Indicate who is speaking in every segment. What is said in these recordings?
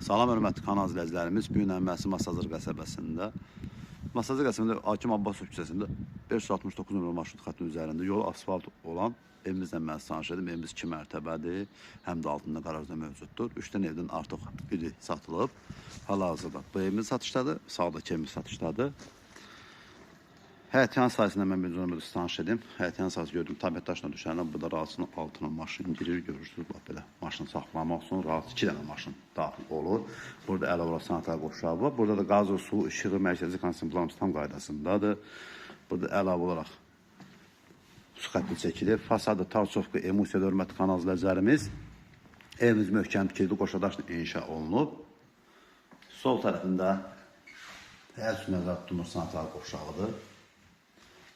Speaker 1: Salam hörmətli kanal izləyicilərimiz. Bu gün Masazır qəsəbəsində Masazır qəsəbəsində Hakim Abbasov küçəsində 569 nömrə marşrut xəttinin üzərində yolu asfalt olan evimizlə mən tanış edim. Evimiz 2 mərtəbədir. Həm də altında qarajda mövcuddur. 3 dənə evdən artıq biri satılıb. Hal-hazırda bu evimiz satışdadır. Sağdakı evimiz satışdadır. Həyətyan sayəsində mən bir nömrədə tanış edim. Həyətyan sayəsi gördüm. Tabət daşına düşəndən burada rahatsının altına maşın girir, görürsünüz. Bax belə maşın saxlamaq üçün rahat 2 dənə maşın daxil olur. Burada əlavə olaraq sanitar qovşağı var. Burada da qaz, su, işığı, mərkəzi kondisionerlərimiz tam qaydasındadır. Burada əlavə olaraq su xətti çəkilir. Fasadı Tarçovka Emusiya hörmətli kanal izləyicilərimiz. Evimiz möhkəm tikildi, qoşa daşla inşa olunub. Sol tərəfində hər üstü nəzərdə tutulmuş sanitar qovşağıdır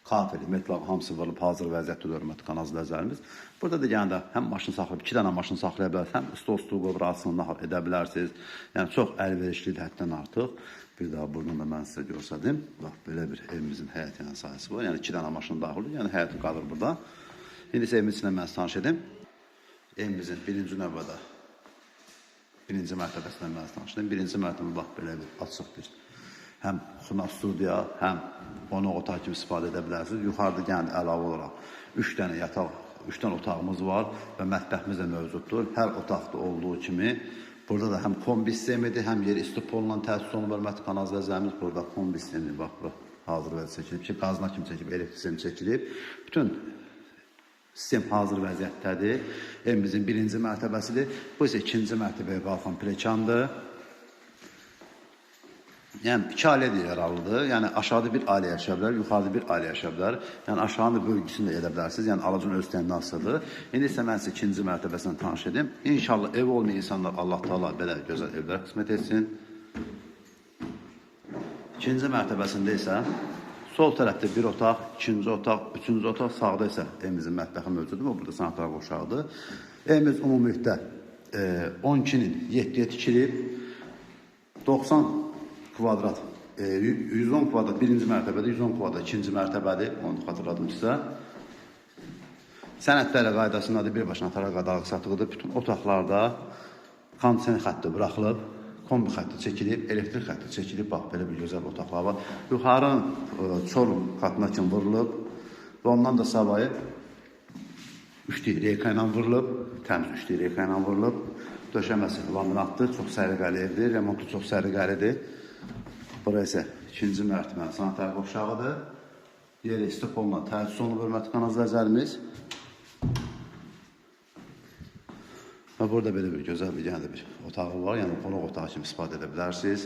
Speaker 1: kafeli, metlaq hamısı vurulub hazır vəziyyətdə hörmətli izləyicilərimiz. Burada da yəni də həm maşın saxlayıb, 2 dənə maşın saxlaya bilərsiniz, həm stol stol qoyub rahatsızlığını nahar edə bilərsiniz. Yəni çox əlverişlidir həddən artıq. Bir daha buradan da mən sizə göstərdim. Bax belə bir evimizin həyət yanı sahəsi var. Yəni 2 dənə maşın daxil olur. Yəni həyət qalır burada. İndi isə evimiz ilə mən sizə tanış edim. Evimizin birinci növbədə birinci mərtəbəsindən mən tanış edim. Birinci mərtəbə bax belə bir açıq bir həm xuna studiya, həm qonaq otaq kimi istifadə edə bilərsiniz. Yuxarıda yəni əlavə olaraq 3 dənə yataq, 3 dənə otağımız var və mətbəximiz də mövcuddur. Hər otaqda olduğu kimi burada da həm kombi sistemidir, həm yeri istop olunan təsis olunur izləyicilərimiz. Burada kombi sistemi bax bura hazır vəziyyətdə çəkilib ki, qazına kimi çəkilib, elektrik sistemi çəkilib. Bütün sistem hazır vəziyyətdədir. Evimizin birinci mərtəbəsidir. Bu isə ikinci mərtəbəyə qalxan plekandır. Yəni iki ailə də yararlıdır. Yəni aşağıda bir ailə yaşaya bilər, yuxarıda bir ailə yaşaya bilər. Yəni aşağının bölgüsünü də edə bilərsiniz. Yəni alıcının öz təndən asılıdır. İndi isə mən sizə ikinci mərtəbəsindən tanış edim. İnşallah ev olmayan insanlar Allah Taala belə gözəl evlər qismət etsin. İkinci mərtəbəsində isə sol tərəfdə bir otaq, ikinci otaq, üçüncü otaq, sağda isə evimizin mətbəxi mövcuddur. Bu burada sanitar qoşağıdır. Evimiz ümumilikdə e, 12-nin 7-yə tikilib. 90 kvadrat, e, 110 kvadrat birinci mərtəbədə, 110 kvadrat ikinci mərtəbədir. Onu xatırladım sizə. Sənədlərlə qaydasındadır, birbaşına taraq qadağıq satıqıdır. Bütün otaqlarda kondisioner xətti buraxılıb, kombi xətti çəkilib, elektrik xətti çəkilib. Bax, belə bir gözəl otaqlar var. Yuxarı e, çorun xəttına kimi vurulub və ondan da savayı 3D reyka ilə vurulub, təmiz 3D reyka ilə vurulub. Döşəməsi laminatdır, çox səliqəli evdir, remontu çox səliqəlidir. Bura isə ikinci mərtəbənin sanitar qovşağıdır. Yeri istop olunan təsis olunub hörmətli izləyicilərimiz. Və burada belə bir gözəl bir yəni bir otağı var. Yəni qonaq otağı kimi istifadə edə bilərsiniz.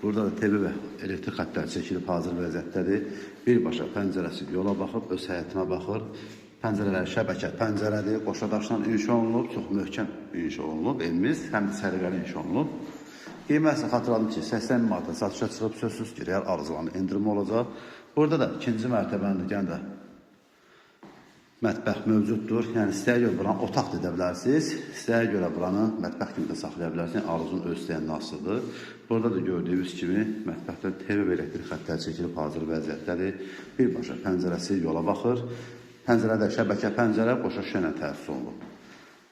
Speaker 1: Burada da TV və elektrik xəttləri çəkilib hazır vəziyyətdədir. Birbaşa pəncərəsi yola baxıb öz həyətinə baxır. Pəncərələr şəbəkə pəncərədir. Qoşa daşdan inşa olunub, çox möhkəm inşa olunub. Evimiz həm də səliqəli inşa olunub. Qiymətini xatırladım ki, 80 manata satışa çıxıb sözsüz ki, real arzulanı endirim olacaq. Burada da ikinci mərtəbənin də yəni də mətbəx mövcuddur. Yəni istəyə görə buranı otaq da edə bilərsiniz. İstəyə görə buranı mətbəx kimi də saxlaya bilərsiniz. Yəni, arzunun öz istəyəndən asılıdır. Burada da gördüyünüz kimi mətbəxdə TV və elektrik xəttləri çəkilib hazır vəziyyətdədir. Birbaşa pəncərəsi yola baxır. Pəncərədə şəbəkə pəncərə qoşa şüşə ilə təsis olunub.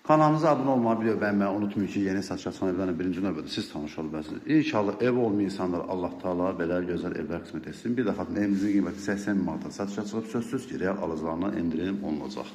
Speaker 1: Kanalımıza abunə olmağı, video bəyənməyi unutmayın ki, yeni satış açan evlərlə birinci növbədə siz tanış bilərsiniz. İnşallah ev olmayan insanlar Allah Taala belə gözəl evlər qismət etsin. Bir də xatırlayın, evimizin qiyməti 80 min manata satışa çıxıb sözsüz ki, real alıcılarına endirim olunacaq.